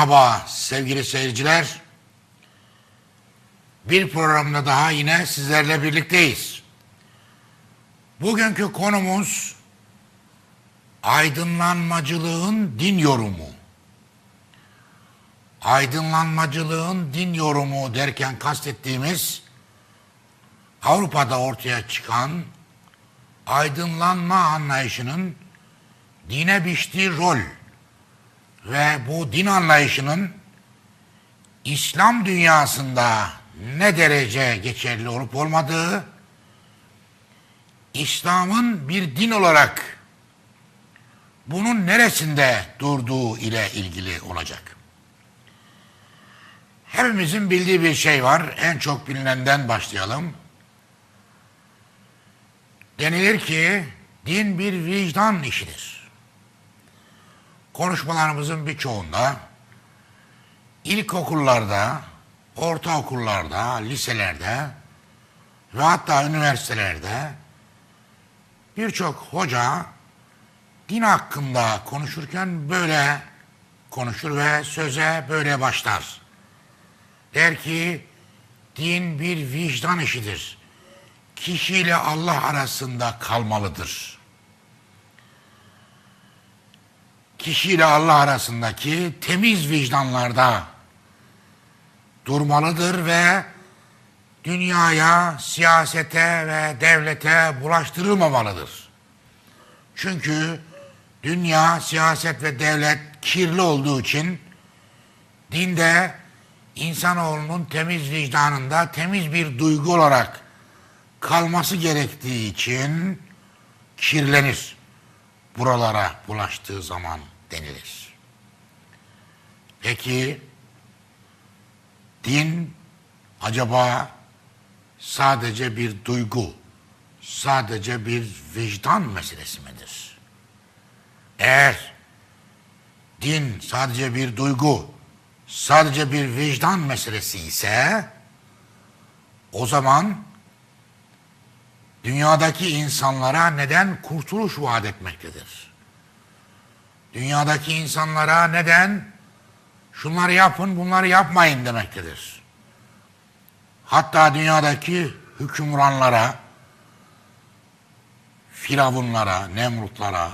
Merhaba sevgili seyirciler. Bir programda daha yine sizlerle birlikteyiz. Bugünkü konumuz aydınlanmacılığın din yorumu. Aydınlanmacılığın din yorumu derken kastettiğimiz Avrupa'da ortaya çıkan aydınlanma anlayışının dine biçtiği rol ve bu din anlayışının İslam dünyasında ne derece geçerli olup olmadığı, İslam'ın bir din olarak bunun neresinde durduğu ile ilgili olacak. Hepimizin bildiği bir şey var. En çok bilinenden başlayalım. Denilir ki din bir vicdan işidir. Konuşmalarımızın birçoğunda ilkokullarda, ortaokullarda, liselerde ve hatta üniversitelerde birçok hoca din hakkında konuşurken böyle konuşur ve söze böyle başlar. Der ki din bir vicdan işidir. Kişiyle Allah arasında kalmalıdır. Kişiyle Allah arasındaki temiz vicdanlarda durmalıdır ve dünyaya, siyasete ve devlete bulaştırılmamalıdır. Çünkü dünya, siyaset ve devlet kirli olduğu için dinde insanoğlunun temiz vicdanında temiz bir duygu olarak kalması gerektiği için kirlenir. Buralara bulaştığı zaman denilir. Peki din acaba sadece bir duygu, sadece bir vicdan meselesi midir? Eğer din sadece bir duygu, sadece bir vicdan meselesi ise o zaman dünyadaki insanlara neden kurtuluş vaat etmektedir? Dünyadaki insanlara neden şunları yapın bunları yapmayın demektedir? Hatta dünyadaki hükümranlara, firavunlara, nemrutlara,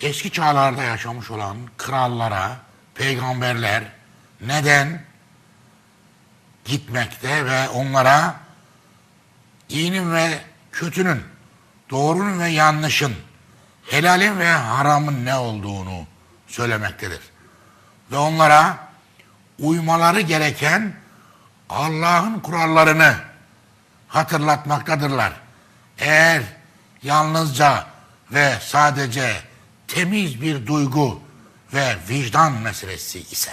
eski çağlarda yaşamış olan krallara, peygamberler neden gitmekte ve onlara iyinin ve kötünün, doğrunun ve yanlışın, helalin ve haramın ne olduğunu söylemektedir. Ve onlara uymaları gereken Allah'ın kurallarını hatırlatmaktadırlar. Eğer yalnızca ve sadece temiz bir duygu ve vicdan meselesi ise.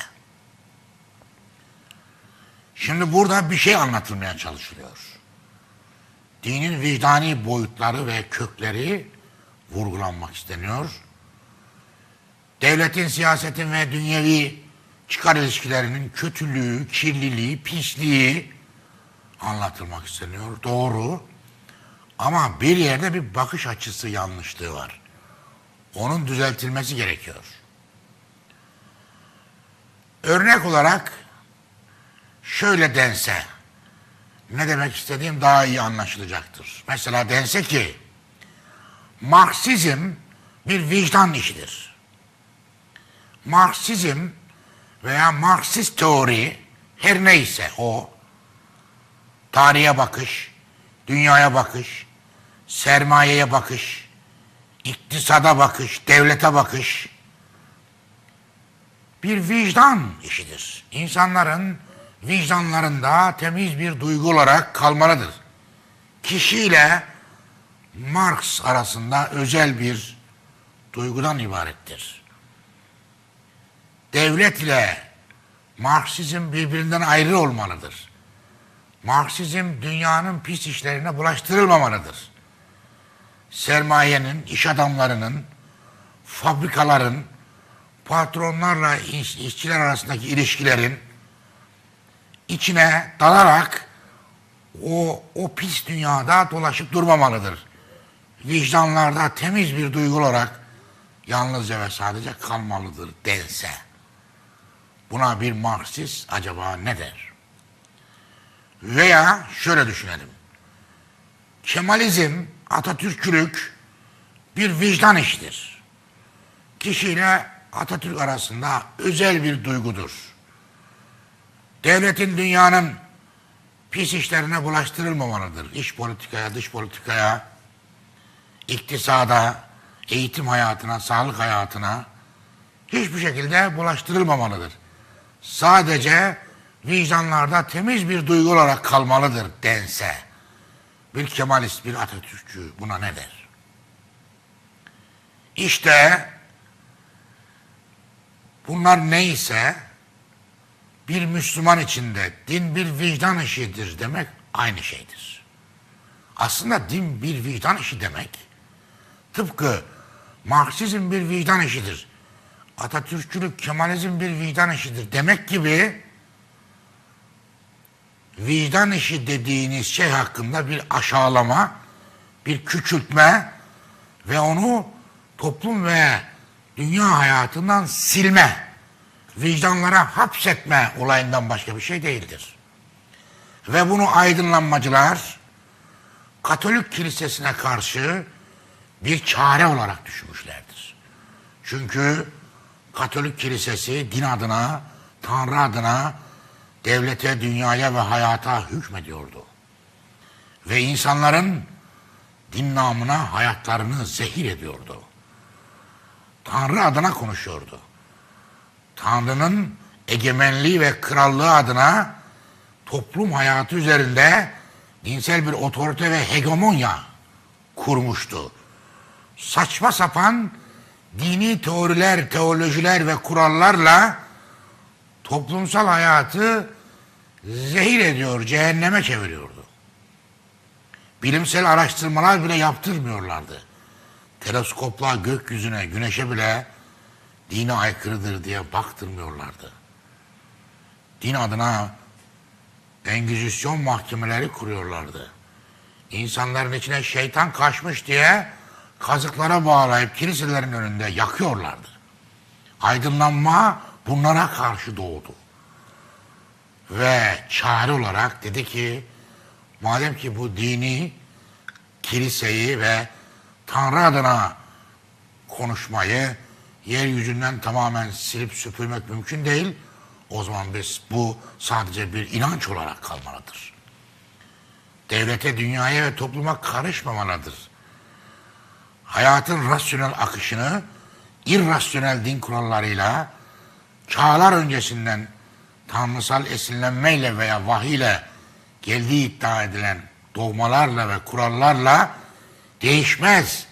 Şimdi burada bir şey anlatılmaya çalışılıyor. Dinin vicdani boyutları ve kökleri vurgulanmak isteniyor. Devletin, siyasetin ve dünyevi çıkar ilişkilerinin kötülüğü, kirliliği, pisliği anlatılmak isteniyor. Doğru. Ama bir yerde bir bakış açısı yanlışlığı var. Onun düzeltilmesi gerekiyor. Örnek olarak şöyle dense, ne demek istediğim daha iyi anlaşılacaktır. Mesela dense ki, Marksizm bir vicdan işidir. Marksizm veya Marksist teori her neyse o, tarihe bakış, dünyaya bakış, sermayeye bakış, iktisada bakış, devlete bakış bir vicdan işidir. İnsanların vicdanlarında temiz bir duygu olarak kalmalıdır. Kişiyle Marx arasında özel bir duygudan ibarettir. Devlet ile Marksizm birbirinden ayrı olmalıdır. Marksizm dünyanın pis işlerine bulaştırılmamalıdır. Sermayenin, iş adamlarının, fabrikaların, patronlarla iş, işçiler arasındaki ilişkilerin içine dalarak o, o pis dünyada dolaşıp durmamalıdır. Vicdanlarda temiz bir duygu olarak yalnızca ve sadece kalmalıdır dense. Buna bir Marksist acaba ne der? Veya şöyle düşünelim. Kemalizm, Atatürkçülük bir vicdan işidir. Kişiyle Atatürk arasında özel bir duygudur. Devletin dünyanın pis işlerine bulaştırılmamalıdır. İş politikaya, dış politikaya, iktisada, eğitim hayatına, sağlık hayatına hiçbir şekilde bulaştırılmamalıdır. Sadece vicdanlarda temiz bir duygu olarak kalmalıdır dense. Bir Kemalist, bir Atatürkçü buna ne der? İşte bunlar neyse bir Müslüman içinde din bir vicdan işidir demek aynı şeydir. Aslında din bir vicdan işi demek tıpkı Marksizm bir vicdan işidir. Atatürkçülük, Kemalizm bir vicdan işidir demek gibi vicdan işi dediğiniz şey hakkında bir aşağılama, bir küçültme ve onu toplum ve dünya hayatından silme, vicdanlara hapsetme olayından başka bir şey değildir. Ve bunu aydınlanmacılar Katolik kilisesine karşı bir çare olarak düşünmüşlerdir. Çünkü Katolik kilisesi din adına, Tanrı adına devlete, dünyaya ve hayata hükmediyordu. Ve insanların din namına hayatlarını zehir ediyordu. Tanrı adına konuşuyordu. Tanrı'nın egemenliği ve krallığı adına toplum hayatı üzerinde dinsel bir otorite ve hegemonya kurmuştu. Saçma sapan dini teoriler, teolojiler ve kurallarla toplumsal hayatı zehir ediyor, cehenneme çeviriyordu. Bilimsel araştırmalar bile yaptırmıyorlardı. Teleskopla gökyüzüne, güneşe bile dine aykırıdır diye baktırmıyorlardı. Din adına engizisyon mahkemeleri kuruyorlardı. İnsanların içine şeytan kaçmış diye kazıklara bağlayıp kiliselerin önünde yakıyorlardı. Aydınlanma bunlara karşı doğdu. Ve çare olarak dedi ki madem ki bu dini kiliseyi ve Tanrı adına konuşmayı yeryüzünden tamamen silip süpürmek mümkün değil. O zaman biz bu sadece bir inanç olarak kalmalıdır. Devlete, dünyaya ve topluma karışmamalıdır. Hayatın rasyonel akışını irrasyonel din kurallarıyla çağlar öncesinden tanrısal esinlenmeyle veya vahiyle geldiği iddia edilen dogmalarla ve kurallarla değişmez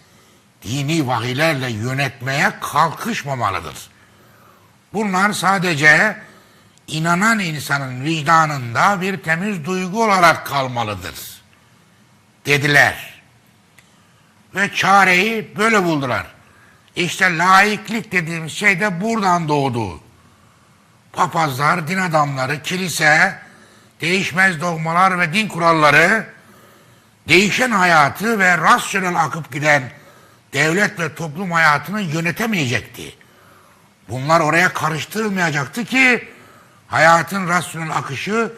dini vahiylerle yönetmeye kalkışmamalıdır. Bunlar sadece inanan insanın vicdanında bir temiz duygu olarak kalmalıdır. Dediler. Ve çareyi böyle buldular. İşte laiklik dediğimiz şey de buradan doğdu. Papazlar, din adamları, kilise, değişmez dogmalar ve din kuralları, değişen hayatı ve rasyonel akıp giden devlet ve toplum hayatını yönetemeyecekti. Bunlar oraya karıştırılmayacaktı ki hayatın rasyonel akışı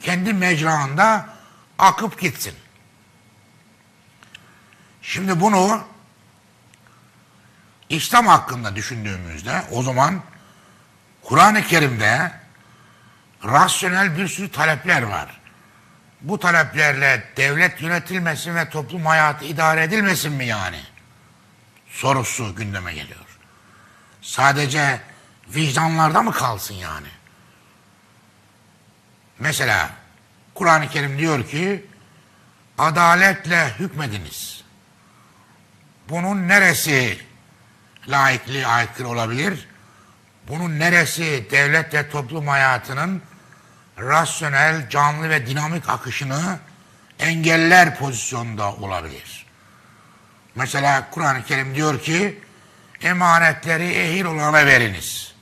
kendi mecraında akıp gitsin. Şimdi bunu İslam hakkında düşündüğümüzde o zaman Kur'an-ı Kerim'de rasyonel bir sürü talepler var. Bu taleplerle devlet yönetilmesin ve toplum hayatı idare edilmesin mi yani? Sorusu gündeme geliyor. Sadece vicdanlarda mı kalsın yani? Mesela Kur'an-ı Kerim diyor ki adaletle hükmediniz. Bunun neresi laikliğe aykırı olabilir? Bunun neresi devlet ve toplum hayatının rasyonel, canlı ve dinamik akışını engeller pozisyonda olabilir? Mesela Kur'an-ı Kerim diyor ki emanetleri ehil olana veriniz.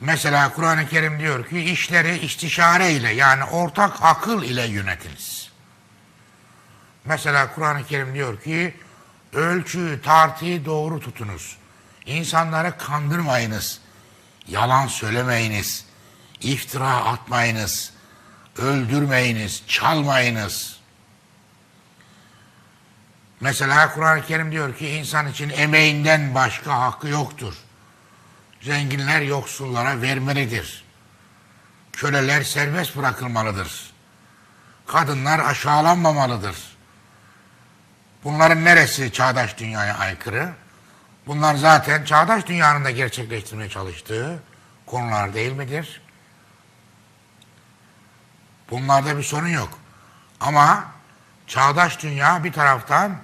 Mesela Kur'an-ı Kerim diyor ki işleri istişare ile yani ortak akıl ile yönetiniz. Mesela Kur'an-ı Kerim diyor ki ölçüyü, tartıyı doğru tutunuz. İnsanları kandırmayınız. yalan söylemeyiniz, iftira atmayınız, öldürmeyiniz, çalmayınız. Mesela Kur'an-ı Kerim diyor ki insan için emeğinden başka hakkı yoktur. Zenginler yoksullara vermelidir. Köleler serbest bırakılmalıdır. Kadınlar aşağılanmamalıdır. Bunların neresi çağdaş dünyaya aykırı? Bunlar zaten çağdaş dünyanın da gerçekleştirmeye çalıştığı konular değil midir? Bunlarda bir sorun yok. Ama çağdaş dünya bir taraftan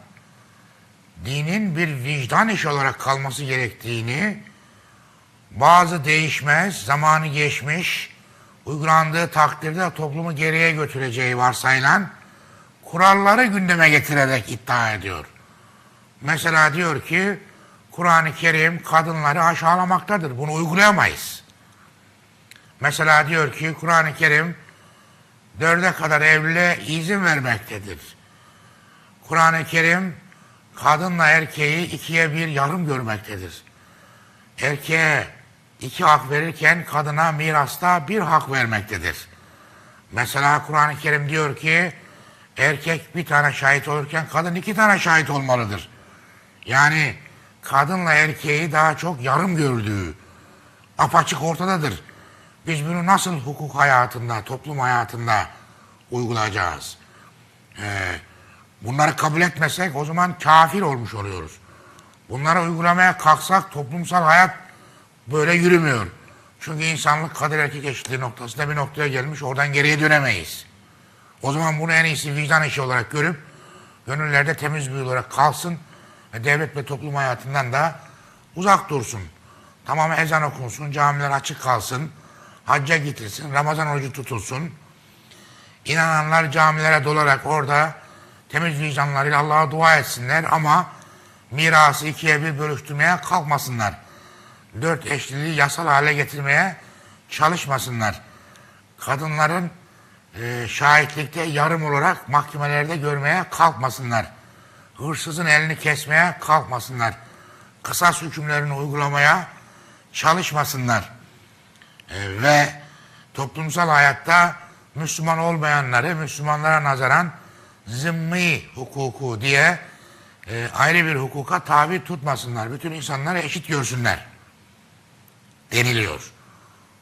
dinin bir vicdan işi olarak kalması gerektiğini, bazı değişmez, zamanı geçmiş, uygulandığı takdirde toplumu geriye götüreceği varsayılan kuralları gündeme getirerek iddia ediyor. Mesela diyor ki Kur'an-ı Kerim kadınları aşağılamaktadır. Bunu uygulayamayız. Mesela diyor ki Kur'an-ı Kerim dörde kadar evliliğe izin vermektedir. Kur'an-ı Kerim kadınla erkeği ikiye bir yarım görmektedir. Erkeğe iki hak verirken kadına mirasta bir hak vermektedir. Mesela Kur'an-ı Kerim diyor ki erkek bir tane şahit olurken kadın iki tane şahit olmalıdır. Yani kadınla erkeği daha çok yarım gördüğü apaçık ortadadır. Biz bunu nasıl hukuk hayatında, toplum hayatında uygulayacağız? Ee, bunları kabul etmesek o zaman kafir olmuş oluyoruz. Bunları uygulamaya kalksak toplumsal hayat böyle yürümüyor. Çünkü insanlık kadın erkek eşitliği noktasında bir noktaya gelmiş oradan geriye dönemeyiz. O zaman bunu en iyisi vicdan işi olarak görüp gönüllerde temiz bir olarak kalsın ve devlet ve toplum hayatından da uzak dursun. Tamam ezan okunsun, camiler açık kalsın, hacca gittilsin, Ramazan orucu tutulsun. İnananlar camilere dolarak orada temiz vicdanlarıyla Allah'a dua etsinler ama mirası ikiye bir bölüştürmeye kalkmasınlar. Dört eşliliği yasal hale getirmeye çalışmasınlar. Kadınların e, şahitlikte yarım olarak mahkemelerde görmeye kalkmasınlar. Hırsızın elini kesmeye kalkmasınlar. Kısas hükümlerini uygulamaya çalışmasınlar. E, ve toplumsal hayatta Müslüman olmayanları Müslümanlara nazaran zımmi hukuku diye e, ayrı bir hukuka tabi tutmasınlar. Bütün insanları eşit görsünler deniliyor.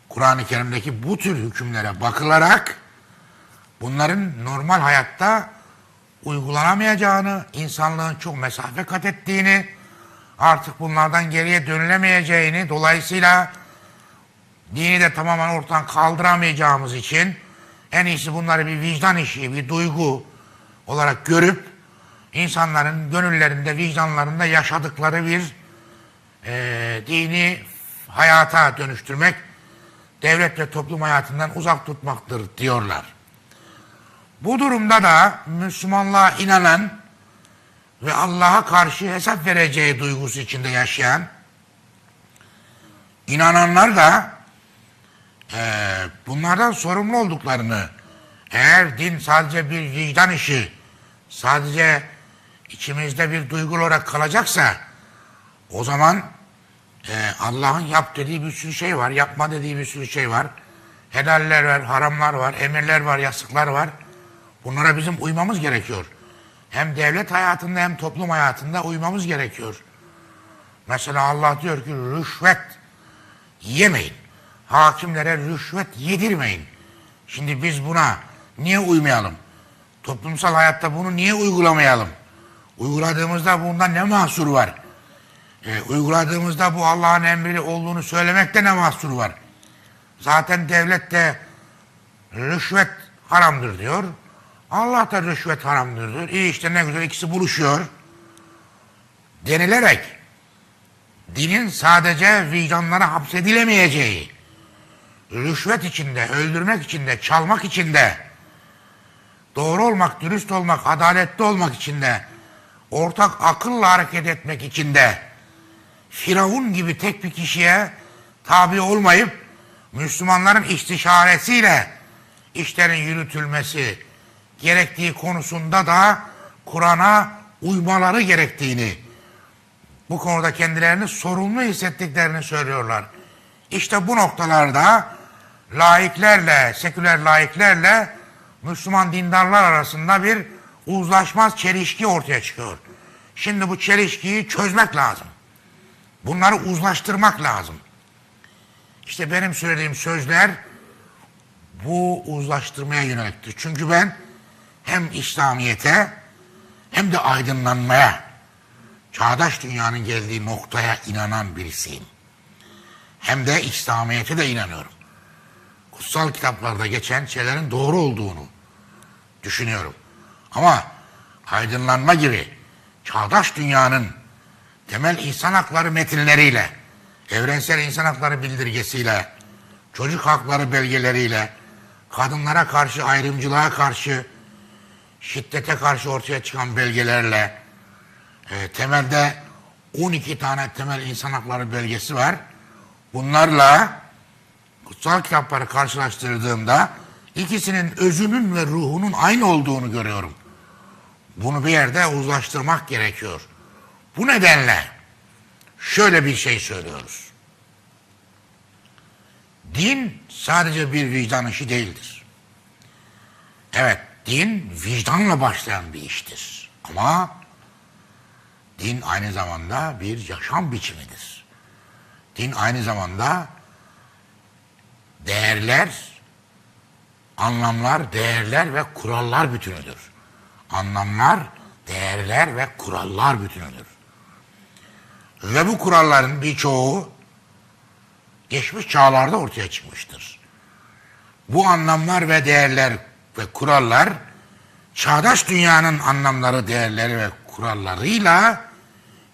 Kur'an-ı Kerim'deki bu tür hükümlere bakılarak bunların normal hayatta uygulanamayacağını, insanlığın çok mesafe kat ettiğini, artık bunlardan geriye dönülemeyeceğini, dolayısıyla dini de tamamen ortadan kaldıramayacağımız için en iyisi bunları bir vicdan işi, bir duygu olarak görüp insanların gönüllerinde, vicdanlarında yaşadıkları bir e, dini hayata dönüştürmek, devlet ve toplum hayatından uzak tutmaktır diyorlar. Bu durumda da Müslümanlığa inanan ve Allah'a karşı hesap vereceği duygusu içinde yaşayan inananlar da e, bunlardan sorumlu olduklarını eğer din sadece bir vicdan işi sadece içimizde bir duygu olarak kalacaksa o zaman e, Allah'ın yap dediği bir sürü şey var, yapma dediği bir sürü şey var. Helaller var, haramlar var, emirler var, yasaklar var. Bunlara bizim uymamız gerekiyor. Hem devlet hayatında hem toplum hayatında uymamız gerekiyor. Mesela Allah diyor ki rüşvet yemeyin. Hakimlere rüşvet yedirmeyin. Şimdi biz buna niye uymayalım? Toplumsal hayatta bunu niye uygulamayalım? Uyguladığımızda bundan ne mahsur var? E, uyguladığımızda bu Allah'ın emri olduğunu söylemekte ne mahsur var? Zaten devlet de rüşvet haramdır diyor. Allah da rüşvet haramdır. İyi işte ne güzel ikisi buluşuyor. Denilerek dinin sadece vicdanlara hapsedilemeyeceği, rüşvet içinde, öldürmek içinde, çalmak içinde, doğru olmak, dürüst olmak, adaletli olmak içinde, ortak akılla hareket etmek içinde, Firavun gibi tek bir kişiye tabi olmayıp Müslümanların istişaresiyle işlerin yürütülmesi gerektiği konusunda da Kur'an'a uymaları gerektiğini, bu konuda kendilerini sorumlu hissettiklerini söylüyorlar. İşte bu noktalarda laiklerle, seküler laiklerle Müslüman dindarlar arasında bir uzlaşmaz çelişki ortaya çıkıyor. Şimdi bu çelişkiyi çözmek lazım. Bunları uzlaştırmak lazım. İşte benim söylediğim sözler bu uzlaştırmaya yöneliktir. Çünkü ben hem İslamiyet'e hem de aydınlanmaya, çağdaş dünyanın geldiği noktaya inanan birisiyim. Hem de İslamiyet'e de inanıyorum. Kutsal kitaplarda geçen şeylerin doğru olduğunu düşünüyorum. Ama aydınlanma gibi çağdaş dünyanın temel insan hakları metinleriyle, evrensel insan hakları bildirgesiyle, çocuk hakları belgeleriyle, kadınlara karşı ayrımcılığa karşı, şiddete karşı ortaya çıkan belgelerle, e, temelde 12 tane temel insan hakları belgesi var. Bunlarla kutsal kitapları karşılaştırdığımda ikisinin özünün ve ruhunun aynı olduğunu görüyorum. Bunu bir yerde uzlaştırmak gerekiyor. Bu nedenle şöyle bir şey söylüyoruz. Din sadece bir vicdan işi değildir. Evet, din vicdanla başlayan bir iştir. Ama din aynı zamanda bir yaşam biçimidir. Din aynı zamanda değerler, anlamlar, değerler ve kurallar bütünüdür. Anlamlar, değerler ve kurallar bütünüdür. Ve bu kuralların birçoğu geçmiş çağlarda ortaya çıkmıştır. Bu anlamlar ve değerler ve kurallar çağdaş dünyanın anlamları, değerleri ve kurallarıyla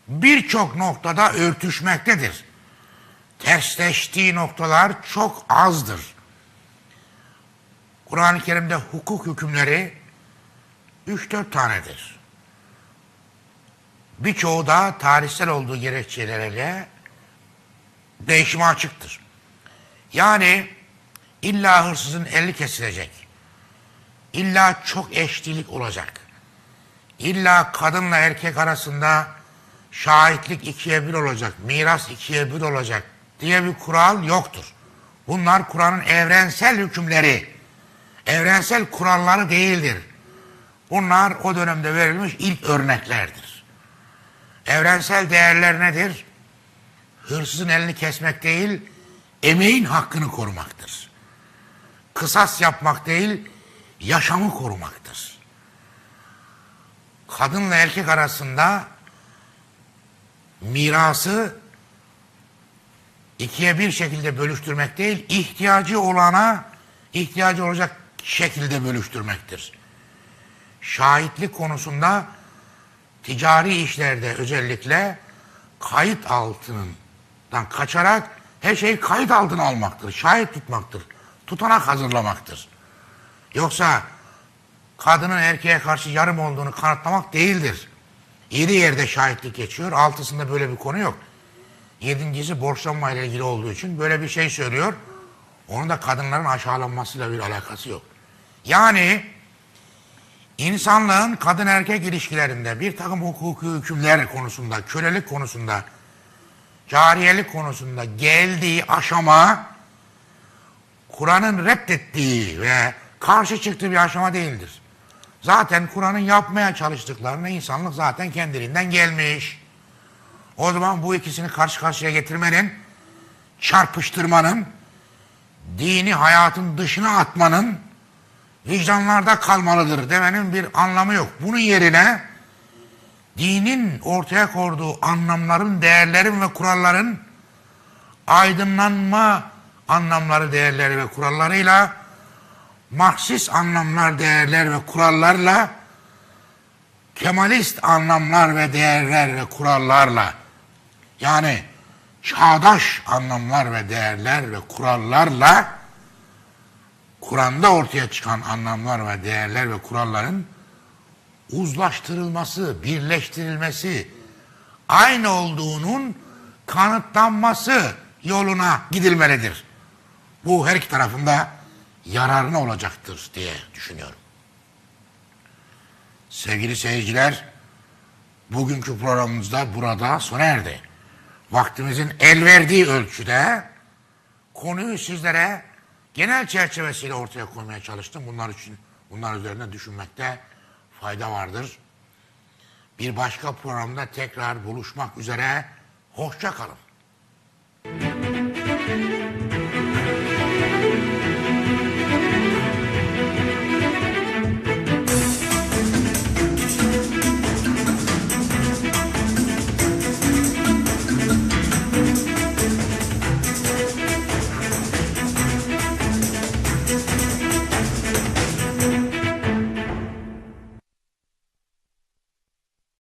birçok noktada örtüşmektedir. Tersleştiği noktalar çok azdır. Kur'an-ı Kerim'de hukuk hükümleri 3-4 tanedir. Birçoğu da tarihsel olduğu gerekçelerle değişime açıktır. Yani illa hırsızın eli kesilecek. İlla çok eşlilik olacak. İlla kadınla erkek arasında şahitlik ikiye bir olacak, miras ikiye bir olacak diye bir kural yoktur. Bunlar Kur'an'ın evrensel hükümleri, evrensel kuralları değildir. Bunlar o dönemde verilmiş ilk örneklerdir. Evrensel değerler nedir? Hırsızın elini kesmek değil, emeğin hakkını korumaktır. Kısas yapmak değil, yaşamı korumaktır. Kadınla erkek arasında mirası ikiye bir şekilde bölüştürmek değil, ihtiyacı olana ihtiyacı olacak şekilde bölüştürmektir. Şahitlik konusunda ticari işlerde özellikle kayıt altından kaçarak her şeyi kayıt altına almaktır. Şahit tutmaktır. Tutanak hazırlamaktır. Yoksa kadının erkeğe karşı yarım olduğunu kanıtlamak değildir. Yedi yerde şahitlik geçiyor. Altısında böyle bir konu yok. Yedincisi borçlanma ile ilgili olduğu için böyle bir şey söylüyor. Onun da kadınların aşağılanmasıyla bir alakası yok. Yani insanlığın kadın erkek ilişkilerinde bir takım hukuki hükümler konusunda, kölelik konusunda, cariyelik konusunda geldiği aşama Kur'an'ın reddettiği ve karşı çıktığı bir aşama değildir. Zaten Kur'an'ın yapmaya çalıştıklarını insanlık zaten kendiliğinden gelmiş. O zaman bu ikisini karşı karşıya getirmenin, çarpıştırmanın, dini hayatın dışına atmanın vicdanlarda kalmalıdır demenin bir anlamı yok. Bunun yerine dinin ortaya koyduğu anlamların, değerlerin ve kuralların aydınlanma anlamları, değerleri ve kurallarıyla Marksist anlamlar, değerler ve kurallarla Kemalist anlamlar ve değerler ve kurallarla yani çağdaş anlamlar ve değerler ve kurallarla Kur'an'da ortaya çıkan anlamlar ve değerler ve kuralların uzlaştırılması, birleştirilmesi, aynı olduğunun kanıtlanması yoluna gidilmelidir. Bu her iki tarafında yararına olacaktır diye düşünüyorum. Sevgili seyirciler, bugünkü programımızda burada sona erdi. Vaktimizin el verdiği ölçüde konuyu sizlere genel çerçevesiyle ortaya koymaya çalıştım. Bunlar için bunlar üzerine düşünmekte fayda vardır. Bir başka programda tekrar buluşmak üzere. Hoşça kalın.